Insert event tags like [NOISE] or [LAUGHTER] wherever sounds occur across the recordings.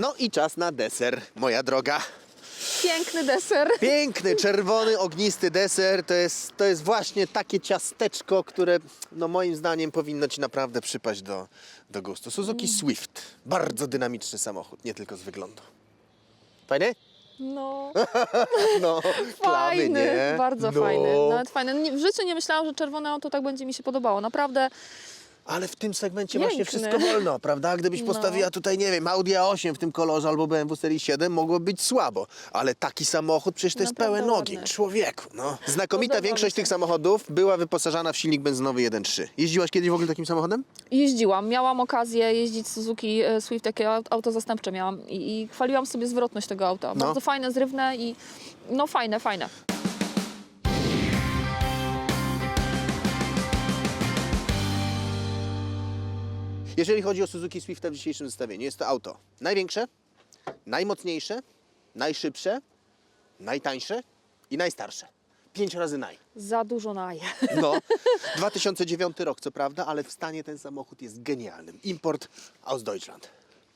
No i czas na deser, moja droga. Piękny deser. Piękny, czerwony, ognisty deser to jest, to jest właśnie takie ciasteczko, które no moim zdaniem powinno Ci naprawdę przypaść do, do gustu. Suzuki Swift. Bardzo dynamiczny samochód, nie tylko z wyglądu. Fajny? No, [LAUGHS] No, klawy, fajny, nie? bardzo no. fajny. Nawet fajny. Nie- W życiu nie myślałam, że czerwone auto tak będzie mi się podobało. Naprawdę Ale w tym segmencie właśnie Piękny. wszystko wolno, prawda? Gdybyś No. postawiła tutaj, nie wiem, Audi A8 w tym kolorze albo BMW serii 7, mogło być słabo. Ale taki samochód przecież to jest Naprawdę pełen ładny. Człowieku, no. Znakomita Podoba mi większość się. tych samochodów była wyposażana w silnik benzynowy 1.3. Jeździłaś kiedyś w ogóle takim samochodem? jeździłam. Miałam okazję jeździć Suzuki e, Swift, takie aut- auto zastępcze miałam i, i chwaliłam sobie zwrotność tego auta. No. Bardzo fajne, zrywne i no fajne, fajne. Jeżeli chodzi o Suzuki Swifta w dzisiejszym zestawieniu, jest to auto największe, najmocniejsze, najszybsze, najtańsze i najstarsze. Pięć razy naj. Za dużo naje. [LAUGHS] No, 2009 rok, co prawda, ale w stanie ten samochód jest genialnym. Import aus Deutschland.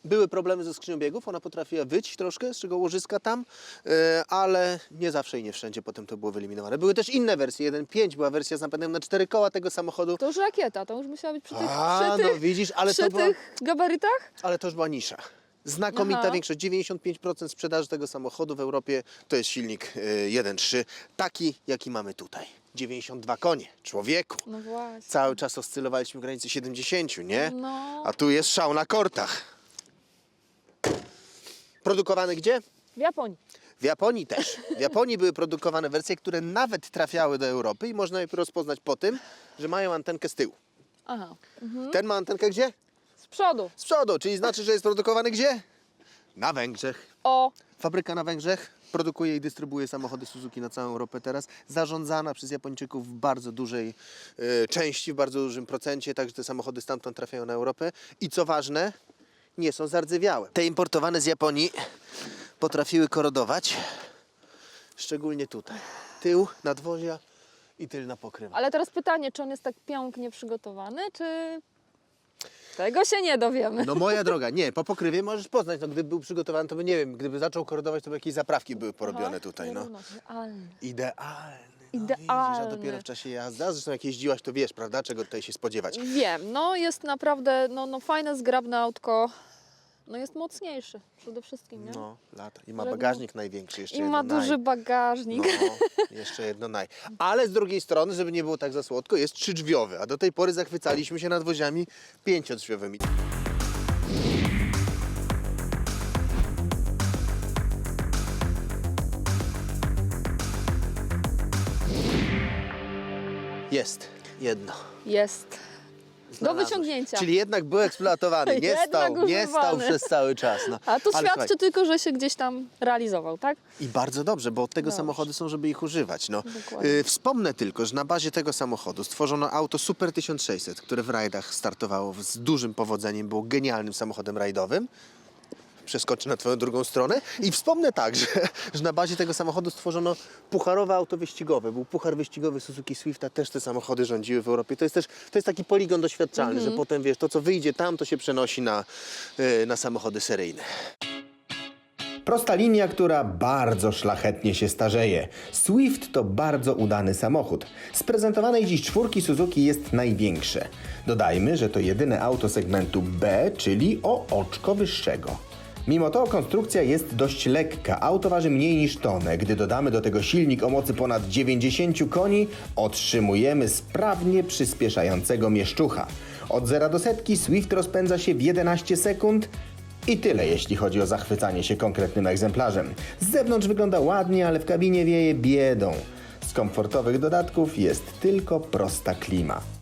Były problemy ze skrzynią biegów, ona potrafiła wyć troszkę z czego łożyska tam, e, ale nie zawsze i nie wszędzie potem to było wyeliminowane. Były też inne wersje, 1.5 była wersja z napędem na cztery koła tego samochodu. To już rakieta, to już musiała być przy tych, A, przy no tych, widzisz, ale przy to była- tych gabarytach? Ale to już była nisza. Znakomita Aha. większość, 95% sprzedaży tego samochodu w Europie to jest silnik y, 1.3, taki jaki mamy tutaj. 92 konie, człowieku. No właśnie. Cały czas oscylowaliśmy w granicy 70, nie? No. A tu jest szał na kortach. Produkowany gdzie? W Japonii. W Japonii też. W Japonii były produkowane wersje, które nawet trafiały do Europy i można je rozpoznać po tym, że mają antenkę z tyłu. Aha. Ten ma antenkę gdzie? Z przodu. Z przodu, czyli znaczy, że jest produkowany gdzie? Na Węgrzech. O, Fabryka na Węgrzech produkuje i dystrybuuje samochody Suzuki na całą Europę teraz, zarządzana przez Japończyków w bardzo dużej e, części, w bardzo dużym procencie, także te samochody stamtąd trafiają na Europę i co ważne, nie są zardzewiałe. Te importowane z Japonii potrafiły korodować, szczególnie tutaj. Tył, nadwozia i tylna pokrywa. ale teraz pytanie, czy on jest tak pięknie przygotowany, czy... Tego się nie dowiemy. No moja [LAUGHS] droga, nie, po pokrywie możesz poznać, no gdyby był przygotowany, to by nie wiem, gdyby zaczął korodować, to by jakieś zaprawki były porobione tutaj, no. Idealny. Idealny. Widzisz, a dopiero w czasie jazdy, zresztą jak jeździłaś, to wiesz, prawda, czego tutaj się spodziewać. Wiem, no jest naprawdę no, no fajne, zgrabne autko. No jest mocniejszy przede wszystkim, nie? No, lata. I ma Ale bagażnik największy, jeszcze I jedno ma naj. duży bagażnik. No, jeszcze jedno naj. Ale z drugiej strony, żeby nie było tak za słodko, jest trzydrzwiowy, a do tej pory zachwycaliśmy się nadwoziami pięciodrzwiowymi. Jest jedno. Jest. Do Znalazłeś. wyciągnięcia. Czyli jednak był eksploatowany, [LAUGHS] nie Jednak stał, nie stał przez cały czas. No. A to Ale świadczy słuchaj, tylko, że się gdzieś tam realizował, tak? I bardzo dobrze, bo od tego Dobrze. samochody są, żeby ich używać. No. Dokładnie. Y, wspomnę tylko, że na bazie tego samochodu stworzono auto Super 1600, które w rajdach startowało z dużym powodzeniem, było genialnym samochodem rajdowym. Przeskoczę na twoją drugą stronę. I wspomnę także, że na bazie tego samochodu stworzono pucharowe auto wyścigowe. Był puchar wyścigowy Suzuki Swifta, też te samochody rządziły w Europie. To jest też to jest taki poligon doświadczalny, że potem wiesz, to co wyjdzie tam, to się przenosi na, y, na samochody seryjne. Prosta linia, która bardzo szlachetnie się starzeje. Swift to bardzo udany samochód. Z prezentowanej dziś czwórki Suzuki jest największe. Dodajmy, że to jedyne auto segmentu B, czyli o oczko wyższego. Mimo to konstrukcja jest dość lekka, auto waży mniej niż tonę. Gdy dodamy do tego silnik o mocy ponad 90 koni, otrzymujemy sprawnie przyspieszającego mieszczucha. Od 0 do setki Swift rozpędza się w 11 sekund, i tyle, jeśli chodzi o zachwycanie się konkretnym egzemplarzem. Z zewnątrz wygląda ładnie, ale w kabinie wieje biedą. Z komfortowych dodatków jest tylko prosta klima.